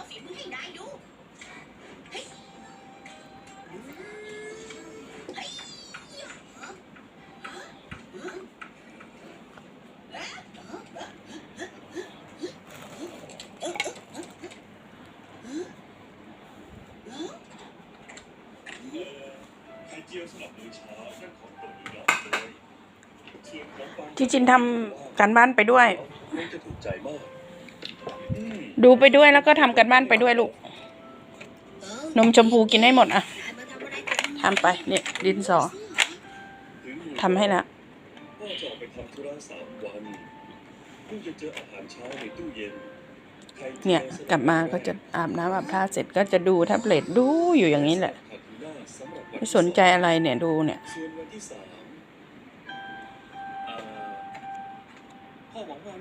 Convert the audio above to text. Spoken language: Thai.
าฝีมือให้นายดูจีริงๆทำการบ้านไปด้วยจะถูกใจมาก ดูไปด้วยแล้วก็ทำการบ้านไปด้วยลูก นมชมพูกินให้หมดอะทำไปเนี่ยดินสอถึงอทำให้ละพ่อจะออกไปทำธุระสามวันเพิ่งจะเจออาหารเช้าในตู้เย็นเนี่ยกลับมาก็จะอาบน้ำอาบท่าเสร็จก็จะดูแท็บเล็ตดูอยู่อย่างนี้แหละสำหรับวัไม่สนใจอะไรเนี่ยดูเนี่ยส่วนวันที่สามอ่าพ่อหวังว่า